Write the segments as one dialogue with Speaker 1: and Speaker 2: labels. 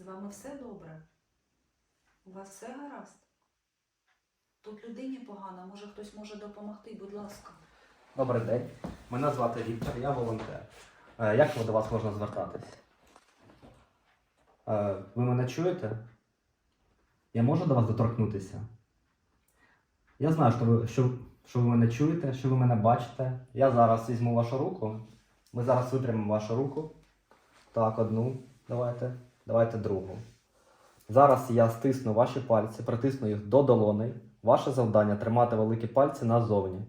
Speaker 1: З вами все добре? У вас все гаразд? Тут людині погано, може хтось може допомогти, будь ласка.
Speaker 2: Добрий день. Мене звати Віктор, я волонтер. Е, Як до вас можна звертатись? Е, Ви мене чуєте? Я можу до вас доторкнутися? Я знаю, що ви, що, що ви мене чуєте, що ви мене бачите. Я зараз візьму вашу руку. Ми зараз випрямимо вашу руку. Так, одну. Давайте. Давайте другу. Зараз я стисну ваші пальці, притисну їх до долоней. Ваше завдання тримати великі пальці назовні.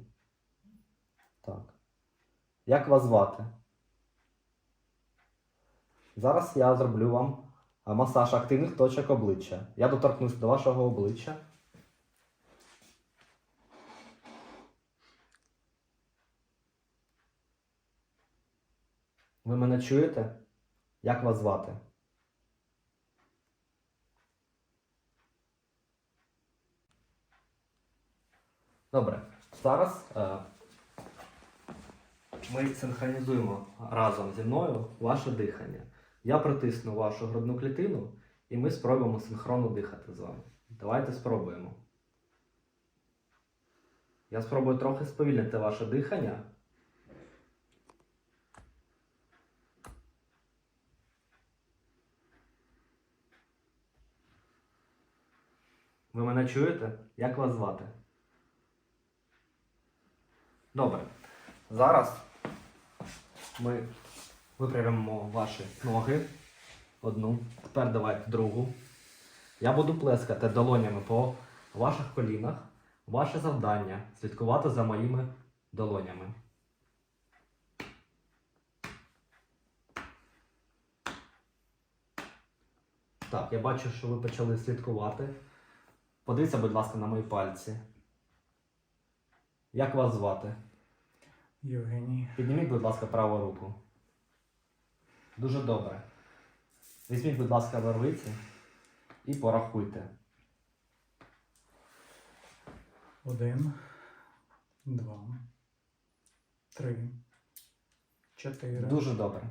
Speaker 2: Так. Як вас звати? Зараз я зроблю вам масаж активних точок обличчя. Я доторкнусь до вашого обличчя. Ви мене чуєте? Як вас звати? Добре. Зараз е, ми синхронізуємо разом зі мною ваше дихання. Я притисну вашу грудну клітину, і ми спробуємо синхронно дихати з вами. Давайте спробуємо. Я спробую трохи сповільнити ваше дихання. Ви мене чуєте? Як вас звати? Добре. Зараз ми випрямимо ваші ноги. Одну. Тепер давайте другу. Я буду плескати долонями по ваших колінах. Ваше завдання слідкувати за моїми долонями. Так, я бачу, що ви почали слідкувати. Подивіться, будь ласка, на мої пальці. Як вас звати?
Speaker 3: Євгеній.
Speaker 2: Підніміть, будь ласка, праву руку. Дуже добре. Візьміть, будь ласка, вервиці і порахуйте.
Speaker 3: Один, два, три, чотири,
Speaker 2: Дуже добре.